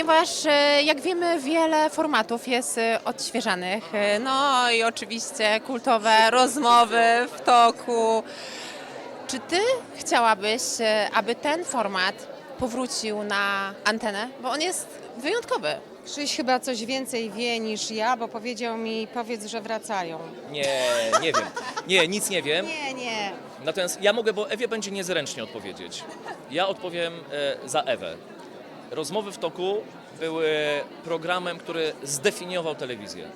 ponieważ e, jak wiemy wiele formatów jest e, odświeżanych. E, No i oczywiście kultowe rozmowy w toku. Czy ty chciałabyś, aby ten format powrócił na antenę? Bo on jest wyjątkowy. Krzyś chyba coś więcej wie niż ja, bo powiedział mi, powiedz, że wracają. Nie, nie wiem. Nie, nic nie wiem. Nie, nie. Natomiast ja mogę, bo Ewie będzie niezręcznie odpowiedzieć. Ja odpowiem e, za Ewę. Rozmowy w toku były programem, który zdefiniował telewizję.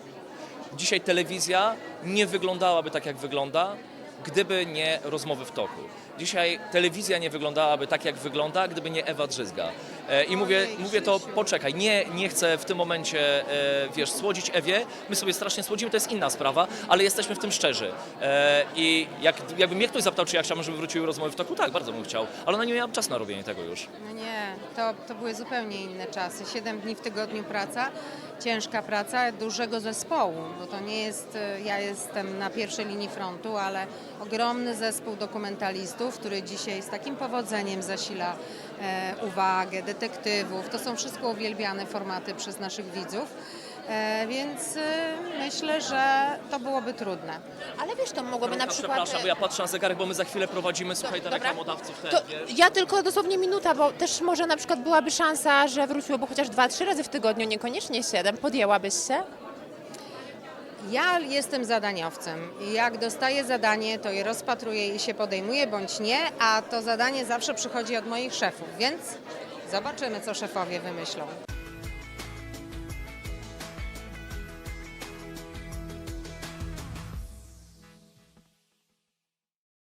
Dzisiaj telewizja nie wyglądałaby tak, jak wygląda, gdyby nie rozmowy w toku. Dzisiaj telewizja nie wyglądałaby tak, jak wygląda, gdyby nie Ewa Drzyzga. E, I mówię, mówię to, poczekaj, nie, nie chcę w tym momencie, e, wiesz, słodzić Ewie. My sobie strasznie słodzimy, to jest inna sprawa, ale jesteśmy w tym szczerzy. E, I jak, jakby mnie ktoś zapytał, czy ja chciałbym, żeby wróciły rozmowy w toku, tak, bardzo bym chciał, ale ona nie miała czasu na robienie tego już. No nie, to, to były zupełnie inne czasy. Siedem dni w tygodniu praca, ciężka praca dużego zespołu, bo to nie jest, ja jestem na pierwszej linii frontu, ale ogromny zespół dokumentalistów, który dzisiaj z takim powodzeniem zasila uwagę, detektywów. To są wszystko uwielbiane formaty przez naszych widzów. E, więc e, myślę, że to byłoby trudne. Ale wiesz, to mogłoby na przykład... Przepraszam, bo ja patrzę na zegarek, bo my za chwilę prowadzimy, słuchaj, do reklamodawców To ten, wiesz. ja tylko dosłownie minuta, bo też może na przykład byłaby szansa, że wróciłoby chociaż dwa, trzy razy w tygodniu, niekoniecznie siedem. Podjęłabyś się? Ja jestem zadaniowcem i jak dostaję zadanie, to je rozpatruję i się podejmuję bądź nie, a to zadanie zawsze przychodzi od moich szefów, więc zobaczymy, co szefowie wymyślą.